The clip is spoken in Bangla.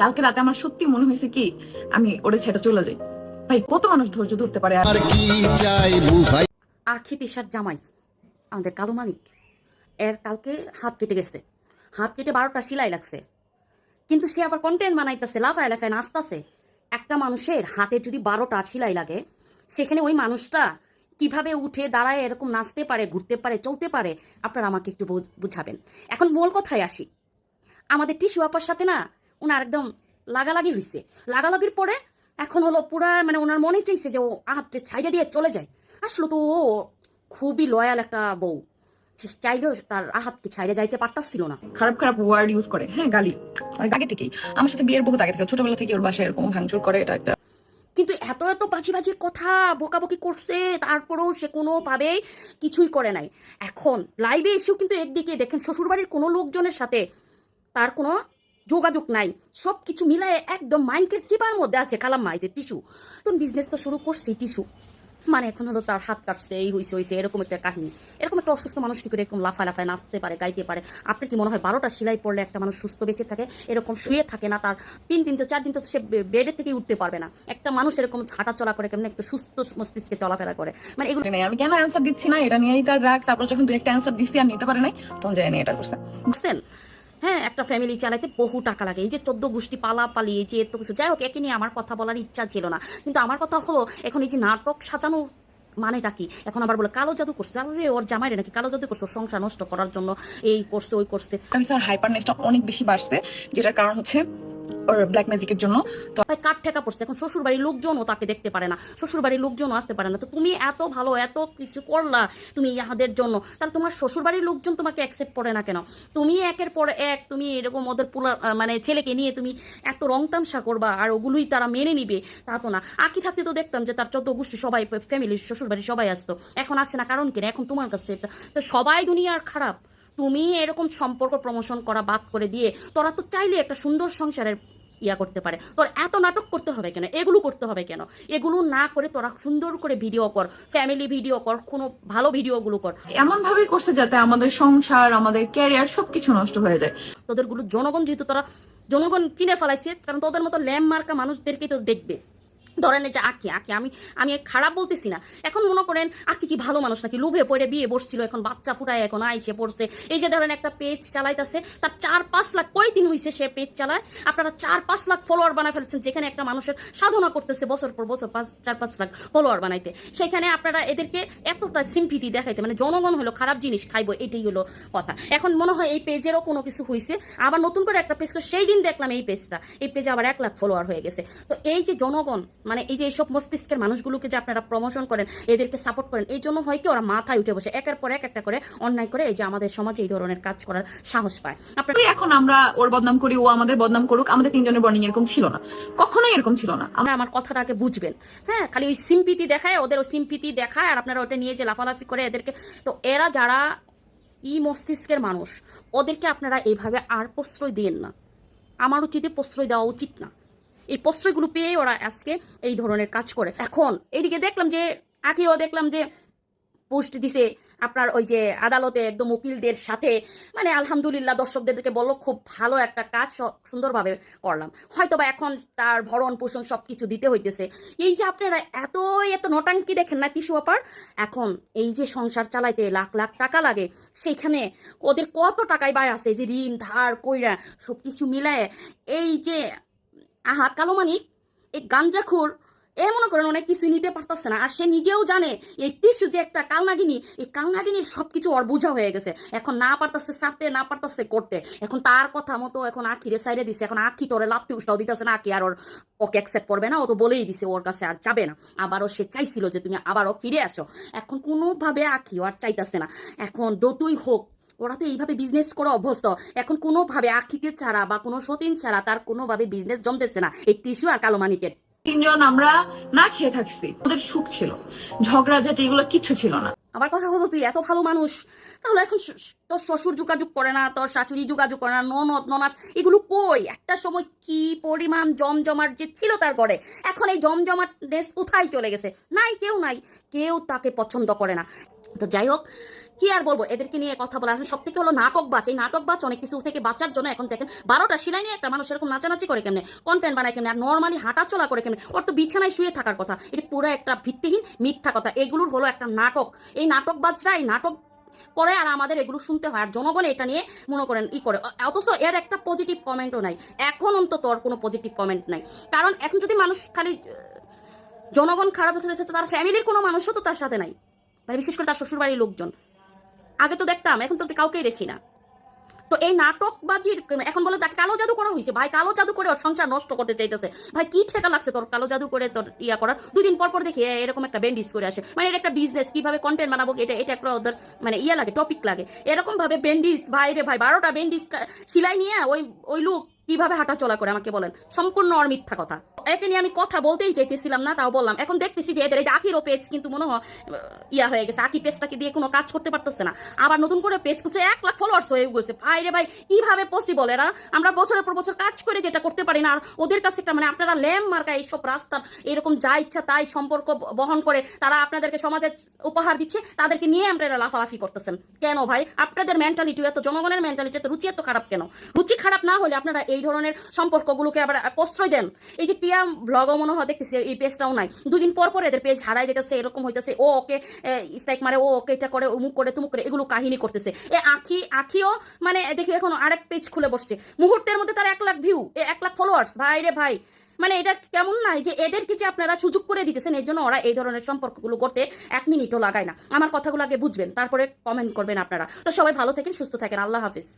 কালকে রাতে আমার সত্যি মনে হয়েছে কি আমি ওরে ছেড়ে চলে যাই। ভাই কত মানুষ ধৈর্য ধরতে পারে আর কি চাই বুঝাই? আখি তিসার জামাই আমাদের কালো মানিক। এর কালকে হাত কেটে গেছে। হাত কেটে বারোটা সিলাই লাগছে। কিন্তু সে আবার কন্টেন্ট বানাইতেছে লাফায় লাফায় নাচতেছে। একটা মানুষের হাতে যদি বারোটা সিলাই লাগে সেখানে ওই মানুষটা কীভাবে উঠে দাঁড়ায় এরকম নাচতে পারে ঘুরতে পারে চলতে পারে আপনারা আমাকে একটু বুঝাবেন। এখন মূল কথায় আসি। আমাদের টিস্যু আপার সাথে না ওনার একদম লাগালাগি হয়েছে লাগালাগির পরে এখন হলো পুরা মানে ওনার মনে চাইছে যে ও আহাতটা ছাইড়ে দিয়ে চলে যায়। আসলে তো ও খুবই লয়াল একটা বউ। চাইলেও তার আহাতকে ছাইড়ে যাইতে পারতাছিল না। খারাপ খারাপ ওয়ার্ড ইউজ করে। হ্যাঁ গালি। অনেক আগে থেকেই। আমার সাথে বিয়ের বহুত আগে থেকে ছোটবেলা থেকে ওর বাসায় এরকম ভাঙচুর করে এটা একটা। কিন্তু এত এত বাজি বাজি কথা বকাবকি করছে তারপরেও সে কোনোভাবে কিছুই করে নাই। এখন লাইভে এসেও কিন্তু একদিকে দেখেন শ্বশুরবাড়ির কোনো লোকজনের সাথে তার কোনো যোগাযোগ নাই। সব কিছু মিলায়ে একদম মাইন্ডের চিপার মধ্যে আছে কালাম মাইতে টিস্যু। তখন বিজনেস তো শুরু করছে টিস্যু। মানে এখন হলো তার হাত কাটছে এই হয়েছে হয়েছে এরকম একটা কাহিনী। এরকম একটা অসুস্থ মানুষ কি করে এরকম লাফায় লাফায় নাচতে পারে গাইতে পারে? আপনার কি মনে হয় বারোটা সেলাই পড়লে একটা মানুষ সুস্থ বেঁচে থাকে? এরকম শুয়ে থাকে না তার তিন দিন তো চার দিন তো সে বেডের থেকে উঠতে পারবে না। একটা মানুষ এরকম হাঁটা চলা করে কেমন একটু সুস্থ মস্তিষ্কে চলাফেরা করে? মানে এগুলো নেই আমি কেন অ্যান্সার দিচ্ছি না? এটা নিয়েই তার রাগ। তারপর যখন দু একটা অ্যান্সার দিচ্ছি আর নিতে পারে নাই তখন নিয়ে এটা করছে। বুঝছেন? হ্যাঁ একটা ফ্যামিলি চালাইতে বহু টাকা লাগে। এই যে চোদ্দ গোষ্ঠী পালা পালি এই যে এত কিছু। যাই হোক, একে নিয়ে আমার কথা বলার ইচ্ছা ছিল না। কিন্তু আমার কথা হলো, এখন এই যে নাটক সাজানো মানেটা কি? এখন আবার বলে, কালো জাদু করছে। আরে, ওর জামাই নাকি কালো জাদু করছে? সংসার নষ্ট করার জন্য এই করছে, ওই করছে। আমি স্যার হাইপারনেসটা অনেক বেশি বাড়ছে, যেটার কারণ হচ্ছে ব্ল্যাক ম্যাজিকের জন্য। তো ভাই, কাঠ ঠেকা পড়ছে। এখন শ্বশুর বাড়ির লোকজনও তাকে দেখতে পারে না। শ্বশুর বাড়ির লোকজনও আসতে পারে না। তো তুমি এত ভালো, এত কিছু করলা তুমি ইহাদের জন্য। তাহলে তোমার শ্বশুর বাড়ির লোকজন তোমাকে অ্যাকসেপ্ট করে না কেন? তুমি একের পর এক, তুমি এরকম ওদের পুলা মানে ছেলেকে নিয়ে তুমি এত রং তামসা করবা আর ওগুলোই তারা মেনে নিবে, তা তো না। আঁকি থাকতে তো দেখতাম যে তার চোদ্দ গোষ্ঠী সবাই, ফ্যামিলির শ্বশুর বাড়ি সবাই আসতো। এখন আসছে না, কারণ কেন এখন তোমার কাছে তো সবাই দুনিয়ার খারাপ। তুমি এরকম সম্পর্ক প্রমোশন করা বাদ করে দিয়ে তোরা তো চাইলে একটা সুন্দর সংসারের ইয়া করতে পারে। তোর এত নাটক করতে হবে কেন? এগুলো করতে হবে কেন? এগুলো না করে তোরা সুন্দর করে ভিডিও কর ফ্যামিলি ভিডিও কর কোনো ভালো ভিডিওগুলো কর। এমন ভাবে করছে যাতে আমাদের সংসার আমাদের ক্যারিয়ার সবকিছু নষ্ট হয়ে যায়। তোদেরগুলো জনগণ যেহেতু তোরা জনগণ চিনে ফেলাইছে কারণ তোদের মতো ল্যাম মার্কা মানুষদেরকেই তো দেখবে। ধরেন যে আঁকি আঁকি। আমি আমি খারাপ বলতেছি না। এখন মনে করেন, আঁকি কি ভালো মানুষ নাকি? লোভে পড়ে বিয়ে বসছিল, এখন বাচ্চা ফুটায়, এখন আইসে পড়ছে। এই যে ধরেন একটা পেজ চালাইতেছে, তার চার পাঁচ লাখ কয় দিন হয়েছে সে পেজ চালায়? আপনারা চার পাঁচ লাখ ফলোয়ার বানায় ফেলছেন, যেখানে একটা মানুষের সাধনা করতেছে বছর পর বছর, পাঁচ, চার পাঁচ লাখ ফলোয়ার বানাইতে। সেখানে আপনারা এদেরকে এতটা সিম্পিতি দেখাইতে মানে জনগণ হলো খারাপ জিনিস, খাইবো, এটাই হলো কথা। এখন মনে হয় এই পেজেরও কোনো কিছু হয়েছে আবার নতুন করে একটা পেজ সেই দিন দেখলাম এই পেজটা। এই পেজে আবার এক লাখ ফলোয়ার হয়ে গেছে। তো এই যে জনগণ মানে এই যে এইসব মস্তিষ্কের মানুষগুলোকে যে আপনারা প্রমোশন করেন এদেরকে সাপোর্ট করেন এই জন্য হয় কি ওরা মাথায় উঠে বসে একের পর এক একটা করে অন্যায় করে এই যে আমাদের সমাজে এই ধরনের কাজ করার সাহস পায়। আপনারা এখন আমরা ওর বদনাম করি ও আমাদের বদনাম করুক আমাদের তিনজনের বর্নিং এরকম ছিল না। কখনোই এরকম ছিল না। আমরা আমার কথাটা আগে বুঝবেন। হ্যাঁ খালি ওই সিম্পিতি দেখায় ওদের ওই সিম্পিতি দেখায় আর আপনারা ওটা নিয়ে যে লাফালাফি করে এদেরকে তো এরা যারা ই মস্তিষ্কের মানুষ ওদেরকে আপনারা এইভাবে আর প্রশ্রয় দিন না। আমার উচিতে প্রশ্রয় দেওয়া উচিত না। এই প্রশ্রয়গুলো পেয়ে ওরা আজকে এই ধরনের কাজ করে। এখন এইদিকে দেখলাম যে আগেও দেখলাম যে পোস্ট দিছে আপনার ওই যে আদালতে একদম উকিলদের সাথে। মানে আলহামদুলিল্লাহ দর্শকদেরকে বলল, খুব ভালো একটা কাজ সুন্দরভাবে করলাম। হয়তো বা এখন তার ভরণ পোষণ সব কিছু দিতে হইতেছে। এই যে আপনারা এত এত নটাঙ্কি দেখেন না টিসু অপার এখন এই যে সংসার চালাইতে লাখ লাখ টাকা লাগে সেইখানে ওদের কত টাকায় বায় আছে? যে ঋণ, ধার, কইরা সব কিছু মিলায় এই যে আহা, কালো মানিক, এই গাঞ্জাখুর এ মনে করেন অনেক কিছু নিতে পারতেছে না। আর সে নিজেও জানে, এই টিস্যু যে একটা কালনাগিনী, এই কালনাগিনীর সব কিছু ওর বোঝা হয়ে গেছে। এখন না পারতাছে ছাড়তে না পারতাছে করতে। এখন তার কথা মতো এখন আখিরে সাইডে দিছে। এখন আখি তোরে লাভতে উষ্টাও দিতেছে না আখি, আর ওর ওকে অ্যাকসেপ্ট করবে না। ও তো বলেই দিছে ওর কাছে আর যাবে না। আবারও সে চাইছিল যে তুমি আবারও ফিরে আসো। এখন কোনোভাবে আখিও আর চাইতাছে না। এখন যতই হোক ওরা তো এইভাবে বিজনেস করে অভ্যস্ত। এখন কোনোভাবে আখিকে ছাড়া বা কোনো সতীন ছাড়া তার কোনোভাবে বিজনেস জমতেছে না। এই টিস্যু আর কালো মানিকের। তিনজন আমরা না খেয়ে থাকছি ওদের সুখ ছিল। ঝগড়া ঝাঁটি এগুলো কিচ্ছু ছিল না। আমার কথা হলো তুই এত ভালো মানুষ তাহলে এখন তোর শ্বশুর যোগাযোগ করে না তোর শাশুড়ি যোগাযোগ করে না ননদ ননাস এগুলো কই? একটা সময় কি পরিমাণ জমজমাট যে ছিল তার ঘরে এখন এই জমজমাট দেশ কোথায় চলে গেছে? নাই কেউ নাই কেউ তাকে পছন্দ করে না। তো যাই হোক কি আর বলব? এদেরকে নিয়ে কথা বলার সব থেকে হলো নাটক বাচ এই নাটক বাচ অনেক কিছু থেকে বাঁচার জন্য এখন দেখেন বারোটা সিলাই নিয়ে একটা মানুষ এরকম নাচানাচি করে কেমনে? কন্টেন্ট বানায় কেমনে? আর নর্মালি হাঁটা চলা করে কেমনে? ওর তো বিছানায় শুয়ে থাকার কথা। এটা পুরো একটা ভিত্তিহীন মিথ্যা কথা। এগুলোর হলো একটা নাটক। এই নাটক বাজরা এই নাটক করে আর আমাদের এগুলো শুনতে হয়। আর জনগণ এটা নিয়ে মনে করেন ই করে। অথচ এর একটা পজিটিভ কমেন্টও নাই। এখন অন্তত ওর কোনো পজিটিভ কমেন্ট নাই। কারণ এখন যদি মানুষ খালি জনগণ খারাপ হতে যাচ্ছে, তো তার ফ্যামিলির কোনো মানুষও তো তার সাথে নাই। মানে বিশেষ করে তার শ্বশুরবাড়ির লোকজন। আগে তো দেখতাম, এখন তো কাউকেই দেখি না। তো এই নাটকবাজির, এখন বলে কালো জাদু করা হয়েছে ভাই, কালো জাদু করে ওর সংসার নষ্ট করতে চাইতেছে। ভাই, কি ঠেকা লাগছে তোর কালো জাদু করে তোর ইয়া করার? দুদিন পর পর দেখি এরকম একটা ব্যান্ডিজ করে আসে। মানে এটা একটা বিজনেস কীভাবে কন্টেন্ট বানাবো, এটা এটা একটা ওদের মানে ইয়া লাগে টপিক লাগে। এরকম ভাবে ব্যান্ডিজ ভাই রে ভাই, বারোটা ব্যান্ডিজ সিলাই নিয়ে ওই ওই লোক কীভাবে হাঁটা চলা করে আমাকে বলেন? সম্পূর্ণ আর মিথ্যা কথা। একে নিয়ে আমি কথা বলতেই চাইতেছিলাম না, তাও বললাম। এখন দেখতেছি যে এদের এই যে আকিরও পেজ কিন্তু মনে হয় ইয়া হয়ে গেছে। আকি পেজটাকে দিয়ে কোনো কাজ করতে পারতেছে না। আবার নতুন করে পেজ খুঁজে এক লাখ ফলোয়ার্স হয়ে গেছে। ভাই রে ভাই, কীভাবে পসিবল এরা? আমরা বছরের পর বছর কাজ করে যেটা করতে পারি না, আর ওদের কাছে একটা মানে আপনারা ল্যাম মার্কা এইসব রাস্তার এরকম যা ইচ্ছা তাই সম্পর্ক বহন করে তারা আপনাদেরকে সমাজের উপহার দিচ্ছে, তাদেরকে নিয়ে আপনারা লাফালাফি করতেছেন। কেন ভাই? আপনাদের মেন্টালিটি এত, জনগণের মেন্টালিটি এত, রুচি এত খারাপ কেন? রুচি খারাপ না হলে আপনারা এই ধরনের সম্পর্কগুলোকে আবার প্রশ্রয় দেন। এই যে টিয়া ব্লগও মনে হয় দেখতেছি, এই পেজটাও নাই। দুদিন পর পর এদের পেজ হারাই যেতেছে, এরকম হইতেছে, ও ওকে স্ট্রাইক মারে, ও ওকে এটা করে, অমুক করে, তুমুক করে, এগুলো কাহিনী করতেছে। এ আখি, আখিও মানে দেখি এখন আরেক পেজ খুলে বসছে। মুহূর্তের মধ্যে তার এক লাখ ভিউ এ এক লাখ ফলোয়ার্স ভাই রে ভাই। মানে এটা কেমন নাই যে এদেরকে যে আপনারা সুযোগ করে দিতেছেন, এর জন্য ওরা এই ধরনের সম্পর্কগুলো করতে এক মিনিটও লাগায় না। আমার কথাগুলো আগে বুঝবেন, তারপরে কমেন্ট করবেন আপনারা। তো সবাই ভালো থাকেন, সুস্থ থাকেন, আল্লাহ হাফিজ।